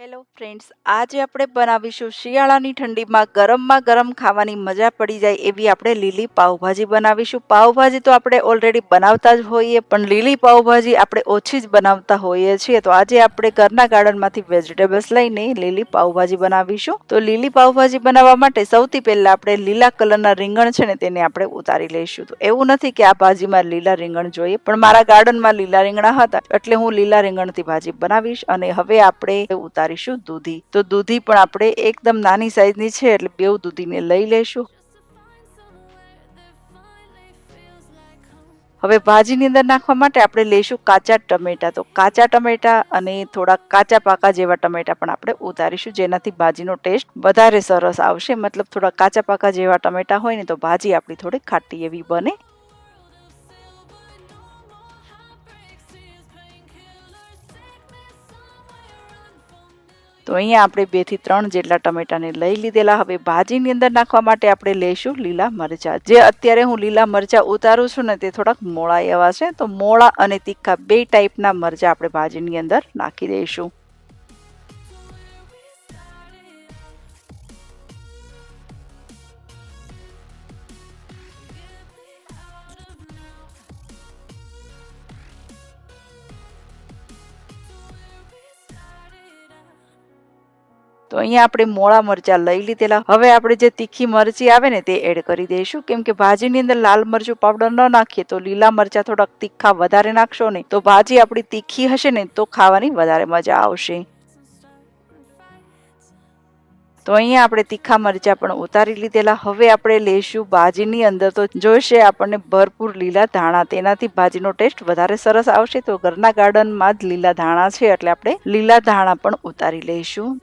Hello friends આજે આપણે બનાવીશું શિયાળાની ઠંડીમાં ગરમમાં ગરમ ખાવાની મજા પડી જાય એવી આપણે લીલી પાવભાજી બનાવીશું. પાઉભાજી તો આપણે ઓલરેડી બનાવતા જ હોઈએ, પણ લીલી પાઉભાજી આપણે ઓછી જ બનાવતા હોઈએ છીએ. તો આજે આપણે ઘરના ગાર્ડનમાંથી વેજીટેબલ્સ લઈને લીલી પાઉભાજી બનાવીશું. તો લીલી પાઉભાજી બનાવવા માટે સૌથી પહેલાં આપણે લીલા કલરના રીંગણ છે ને તેને આપણે ઉતારી લઈશું. તો એવું નથી કે આ ભાજીમાં લીલા રીંગણ જોઈએ, પણ મારા ગાર્ડનમાં લીલા રીંગણા હતા, એટલે હું લીલા રીંગણથી ભાજી બનાવીશ અને હવે આપણે ઉતારીશું દૂધી. તો દૂધી પણ આપણે એકદમ નાની સાઈઝની છે એટલે બેઉ દૂધીને લઈ લેશું હવે ભાજીની અંદર નાખવા માટે આપણે લઈશું કાચા ટમેટા. તો કાચા ટમેટા અને થોડા કાચા પાકા જેવા ટમેટા પણ આપણે ઉતારીશું, જેનાથી ભાજીનો ટેસ્ટ વધારે સરસ આવશે. મતલબ થોડા કાચા પાકા જેવા ટમેટા હોય ને તો ભાજી આપણી થોડી ખાટી એવી બને. તો અહીંયા આપણે બેથી ત્રણ જેટલા ટમેટાને લઈ લીધેલા. હવે ભાજીની અંદર નાખવા માટે આપણે લઈશું લીલા મરચા. જે અત્યારે હું લીલા મરચા ઉતારું છું ને તે થોડાક મોળા એવા છે. તો મોળા અને તીખા બે ટાઈપના મરચા આપણે ભાજીની અંદર નાખી દઈશું. તો અહીંયા આપણે મોળા મરચા લઈ લીધેલા. હવે આપણે જે તીખી મરચી આવે ને તે એડ કરી દઈશું. કેમ કે ભાજીની અંદર લાલ મરચું પાવડર ન નાખીએ તો લીલા મરચા થોડાક તીખા વધારે નાખશો ને તો ભાજી આપણી તીખી હશે ને તો ખાવાની વધારે મજા આવશે. તો અહીંયા આપણે તીખા મરચા પણ ઉતારી લીધેલા. હવે આપણે લઈશું ભાજીની અંદર. તો જોઈશે આપણને ભરપૂર લીલા ધાણા. તેનાથી ભાજીનો ટેસ્ટ વધારે સરસ આવશે. તો ઘરના ગાર્ડનમાં જ લીલા ધાણા છે. એટલે આપણે લીલા ધાણા પણ ઉતારી લઈશું.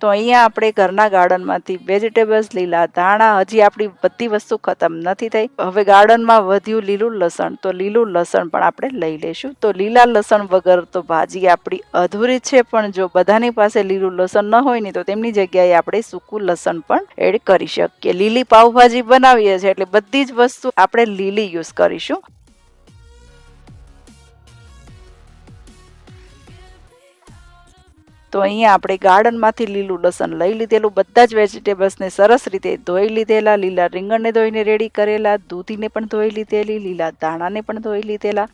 તો અહીંયા આપણે ઘરના ગાર્ડનમાંથી વેજીટેબલ્સ લીલા, ધાણા, હજી આપણી બધી વસ્તુ ખતમ નથી થઈ. હવે ગાર્ડનમાં વધ્યું લીલું લસણ, તો લીલું લસણ પણ આપણે લઈ લઈશું. તો લીલા લસણ વગર તો ભાજી આપણી અધૂરી છે, પણ જો બધાની પાસે લીલું લસણ ન હોય ને, તો તેમની જગ્યાએ આપણે સૂકું લસણ પણ એડ કરી શકીએ. લીલી પાવભાજી બનાવીએ છીએ, એટલે બધી જ વસ્તુ આપણે લીલી યુઝ કરીશું. તો અહીંયા આપણે ગાર્ડનમાંથી લીલું લસણ લઈ લીધેલું, બધા જ વેજીટેબલ્સને સરસ રીતે ધોઈ લીધેલા, લીલા રીંગણને ધોઈને રેડી કરેલા, દૂધીને પણ ધોઈ લીધેલી, લીલા દાણાને પણ ધોઈ લીધેલા.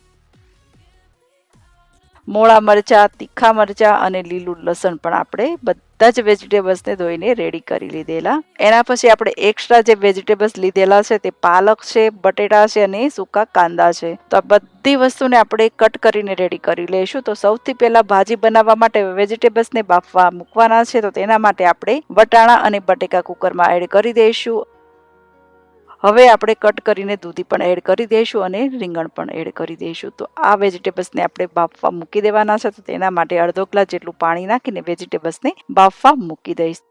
મોળા મરચાં, તીખા મરચાં અને લીલું લસણ પણ આપણે બધા જ વેજીટેબલ્સને ધોઈને રેડી કરી લીધેલા. એના પછી આપણે એક્સ્ટ્રા જે વેજીટેબલ્સ લીધેલા છે તે પાલક છે, બટેટા છે અને સૂકા કાંદા છે. તો આ બધી વસ્તુને આપણે કટ કરીને રેડી કરી લઈશું. તો સૌથી પહેલાં ભાજી બનાવવા માટે વેજીટેબલ્સને બાફવા મૂકવાના છે. તો તેના માટે આપણે વટાણા અને બટેકા કુકરમાં એડ કરી દઈશું. હવે આપણે કટ કરીને દૂધી પણ એડ કરી દઈશું અને રીંગણ પણ એડ કરી દઈશું. તો આ વેજીટેબલ્સને આપણે બાફવા મૂકી દેવાના છે, તો તેના માટે અડધો ગ્લાસ જેટલું પાણી નાખીને વેજીટેબલ્સને બાફવા મૂકી દઈશ.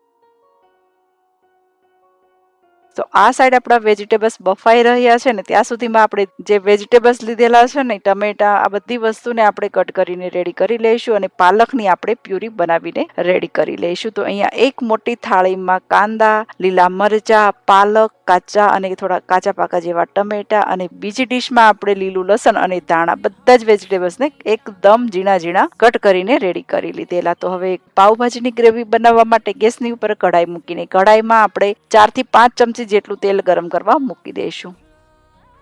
તો આ સાઈડ આપણા વેજીટેબલ્સ બફાઈ રહ્યા છે ને ત્યાં સુધીમાં આપણે જે વેજીટેબલ્સ લીધેલા છે ને, ટમેટા, આ બધી વસ્તુને આપણે કટ કરીને રેડી કરી લઈશું અને પાલકની આપણે પ્યુરી બનાવીને રેડી કરી લઈશું. તો અહીંયા એક મોટી થાળીમાં કાંદા, લીલા મરચા, પાલક, કાચા અને થોડા કાચા પાકા જેવા ટમેટા અને બીજી ડીશમાં આપણે લીલું લસણ અને ધાણા, બધા જ વેજીટેબલ્સને એકદમ ઝીણા ઝીણા કટ કરીને રેડી કરી લીધેલા. તો હવે પાઉભાજીની ગ્રેવી બનાવવા માટે ગેસની ઉપર કઢાઈ મૂકીને, કઢાઈમાં આપણે ચારથી પાંચ ચમચી જેટલું તેલ ગરમ કરવા મૂકી દઈશું.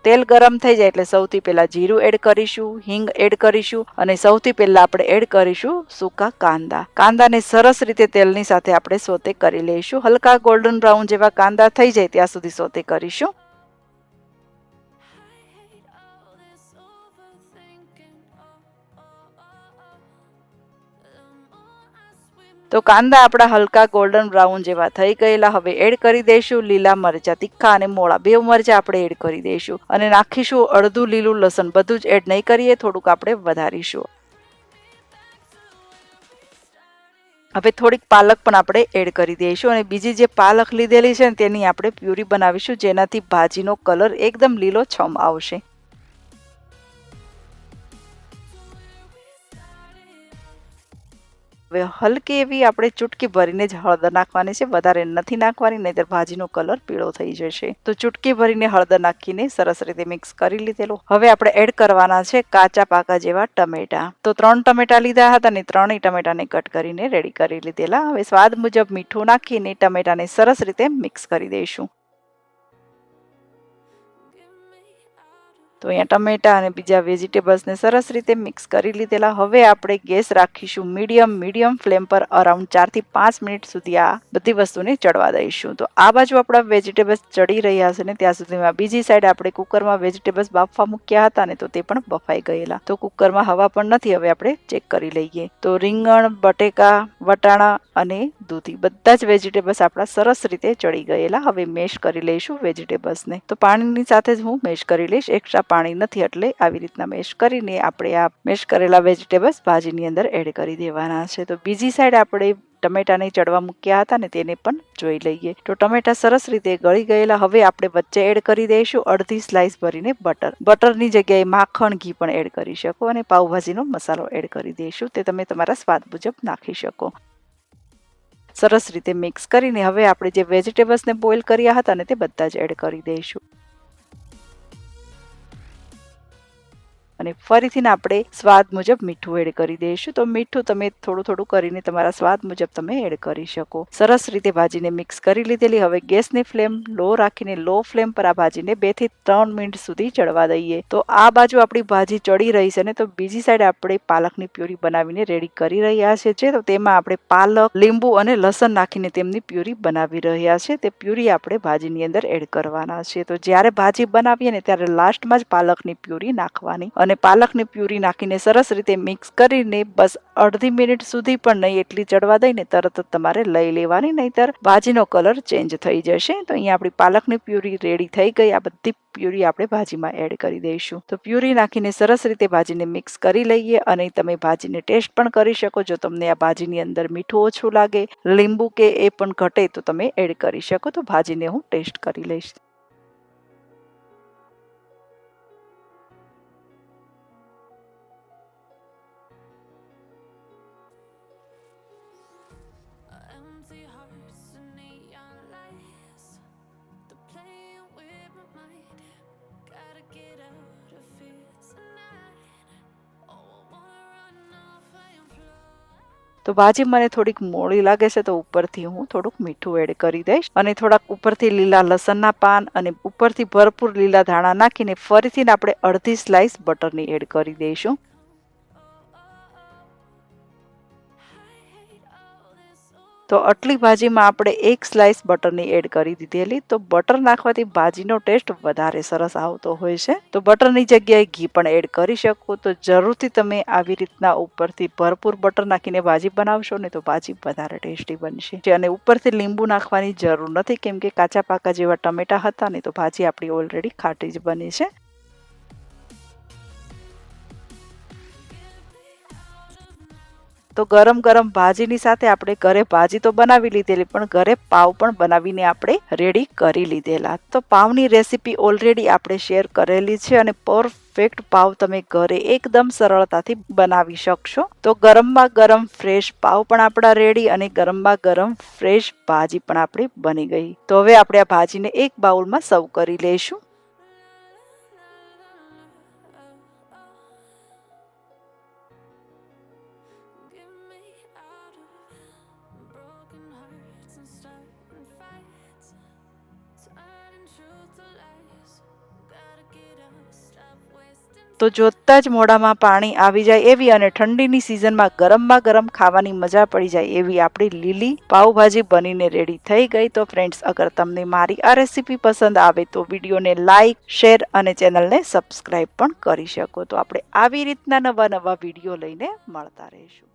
તેલ ગરમ થઈ જાય એટલે સૌથી પહેલાં જીરું એડ કરીશું, હિંગ એડ કરીશું અને સૌથી પહેલાં આપણે એડ કરીશું સૂકા કાંદા. કાંદાને સરસ રીતે તેલની સાથે આપણે સોતે કરી લઈશું. હલકા ગોલ્ડન બ્રાઉન જેવા કાંદા થઈ જાય ત્યાં સુધી સોતે કરીશું. તો કાંદા આપણા હલકા ગોલ્ડન બ્રાઉન જેવા થઈ ગયેલા. હવે એડ કરી દઈશું લીલા મરચા, તીખા અને મોળા. બે મરચા આપણે એડ કરી દઈશું. અને નાખીશું અડધું લીલું લસણ. બધું જ એડ નહીં કરીએ, થોડુંક આપણે વધારીશું. હવે થોડીક પાલક પણ આપણે એડ કરી દઈશું. અને બીજી જે પાલક લીધેલી છે ને, તેની આપણે પ્યુરી બનાવીશું, જેનાથી ભાજીનો કલર એકદમ લીલો છમ આવશે. હવે હલકી એવી આપણે ચૂટકી ભરીને જ હળદર નાખવાની છે. વધારે નથી નાખવાની, નહીતર ભાજીનો કલર પીળો થઈ જશે. તો ચૂટકી ભરીને હળદર નાખીને સરસ રીતે મિક્સ કરી લીધેલું. હવે આપણે એડ કરવાના છે કાચા પાકા જેવા ટમેટા. તો ત્રણ ટમેટા લીધા હતા ને ત્રણેય ટમેટાને કટ કરીને રેડી કરી લીધેલા. હવે સ્વાદ મુજબ મીઠું નાખીને ટમેટાને સરસ રીતે મિક્સ કરી દઈશું. તો અહીંયા ટમેટા અને બીજા વેજીટેબલ્સને સરસ રીતે મિક્સ કરી લીધેલા. હવે આપણે ગેસ રાખીશું મીડિયમ મીડિયમ ફ્લેમ પર અરાઉન્ડ ચારથી પાંચ મિનિટ સુધી આ બધી વસ્તુને ચડવા દઈશું. તો આ બાજુ આપણા વેજીટેબલ્સ ચડી રહ્યા છે ને ત્યાં સુધીમાં બીજી સાઈડ આપણે કુકરમાં વેજીટેબલ્સ બાફવા મૂક્યા હતા ને તો તે પણ બફાઈ ગયેલા. તો કુકરમાં હવા પણ નથી, હવે આપણે ચેક કરી લઈએ. તો રીંગણ, બટેકા, વટાણા અને દૂધી બધા જ વેજીટેબલ્સ આપણા સરસ રીતે ચડી ગયેલા. હવે મેશ કરી લઈશું વેજીટેબલ્સને. તો પાણીની સાથે જ હું મેશ કરી લઈશ. એક્સ્ટ્રા પાણી નથી એટલે આવી રીતના મેશ કરીને આપણે આ મેશ કરેલા વેજીટેબલ્સ ભાજીની અંદર એડ કરી દેવાના છે. તો બીજી સાઈડ આપણે ટમેટાને ચડવા મૂક્યા હતા ને તેને પણ જોઈ લઈએ. તો ટમેટા સરસ રીતે ગળી ગયેલા. હવે આપણે વચ્ચે એડ કરી દઈશું અડધી સ્લાઇસ ભરીને બટર. બટરની જગ્યાએ માખણ ઘી પણ એડ કરી શકો અને પાઉભાજીનો મસાલો એડ કરી દઈશું. તે તમે તમારા સ્વાદ મુજબ નાખી શકો. સરસ રીતે મિક્સ કરીને હવે આપણે જે વેજીટેબલ્સને બોઇલ કર્યા હતા ને તે બધા જ એડ કરી દઈશું. અને ફરીથી આપણે સ્વાદ મુજબ મીઠું એડ કરી દઈશું. તો મીઠું તમે થોડું થોડું કરીને તમારા સ્વાદ મુજબ તમે એડ કરી શકો. સરસ રીતે ભાજીને મિક્સ કરી લીધેલી. હવે ગેસની ફ્લેમ લો રાખીને, લો ફ્લેમ પર આ ભાજીને બેથી ત્રણ મિનિટ સુધી ચડવા દઈએ. તો આ બાજુ આપણી ભાજી ચડી રહી છે ને, તો બીજી સાઈડ આપણે પાલકની પ્યુરી બનાવીને રેડી કરી રહ્યા છે તો તેમાં આપણે પાલક, લીંબુ અને લસણ નાખીને તેમની પ્યુરી બનાવી રહ્યા છે. તે પ્યુરી આપણે ભાજીની અંદર એડ કરવાના છે. તો જ્યારે ભાજી બનાવીએ ને, ત્યારે લાસ્ટમાં જ પાલકની પ્યુરી નાખવાની. અને પાલકની પ્યુરી નાખીને સરસ રીતે મિક્સ કરીને બસ અડધી મિનિટ સુધી પણ નહીં, એટલી ચડવા દઈને તરત જ તમારે લઈ લેવાની, નહીતર ભાજીનો કલર ચેન્જ થઈ જશે. તો અહીંયા આપણી પાલકની પ્યુરી રેડી થઈ ગઈ. આ બધી પ્યુરી આપણે ભાજીમાં એડ કરી દઈશું. તો પ્યુરી નાખીને સરસ રીતે ભાજીને મિક્સ કરી લઈએ અને તમે ભાજીને ટેસ્ટ પણ કરી શકો. જો તમને આ ભાજીની અંદર મીઠું ઓછું લાગે, લીંબુ કે એ પણ ઘટે તો તમે એડ કરી શકો. તો ભાજીને હું ટેસ્ટ કરી લઈશ. તો ભાજી મને થોડીક મોડી લાગે છે તો ઉપરથી હું થોડુંક મીઠું એડ કરી દઈશ અને થોડાક ઉપરથી લીલા લસણના પાન અને ઉપરથી ભરપૂર લીલા ધાણા નાખીને ફરીથી આપણે અડધી સ્લાઇસ બટરની એડ કરી દઈશું. તો આટલી ભાજીમાં આપણે એક સ્લાઇસ બટરની એડ કરી દીધેલી. તો બટર નાખવાથી ભાજીનો ટેસ્ટ વધારે સરસ આવતો હોય છે. તો બટરની જગ્યાએ ઘી પણ એડ કરી શકો. તો જરૂરથી તમે આવી રીતના ઉપરથી ભરપૂર બટર નાખીને ભાજી બનાવશો ને તો ભાજી વધારે ટેસ્ટી બનશે. અને ઉપરથી લીંબુ નાખવાની જરૂર નથી. કેમ કે કાચા પાકા જેવા ટમેટા હતા ને તો ભાજી આપણી ઓલરેડી ખાટી જ બની છે. તો ગરમ ગરમ ભાજીની સાથે આપણે ઘરે ભાજી તો બનાવી લીધેલી, પણ ઘરે પાવ પણ બનાવીને આપણે રેડી કરી લીધેલા. તો પાવની રેસીપી ઓલરેડી આપણે શેર કરેલી છે અને પરફેક્ટ પાવ તમે ઘરે એકદમ સરળતાથી બનાવી શકશો. તો ગરમમાં ગરમ ફ્રેશ પાવ પણ આપણા રેડી અને ગરમમાં ગરમ ફ્રેશ ભાજી પણ આપણી બની ગઈ. તો હવે આપણે આ ભાજીને એક બાઉલમાં સર્વ કરી લઈશું. તો જોતા જ મોઢામાં પાણી આવી જાય એવી અને ઠંડીની સિઝનમાં ગરમમાં ગરમ ખાવાની મજા પડી જાય એવી આપણી લીલી પાઉભાજી બનીને રેડી થઈ ગઈ. તો ફ્રેન્ડ્સ અગર તમને મારી આ રેસીપી પસંદ આવે તો વિડીયોને લાઇક શેર અને ચેનલને સબસ્ક્રાઈબ પણ કરી શકો. તો આપણે આવી રીતના નવા નવા વીડિયો લઈને મળતા રહીશું.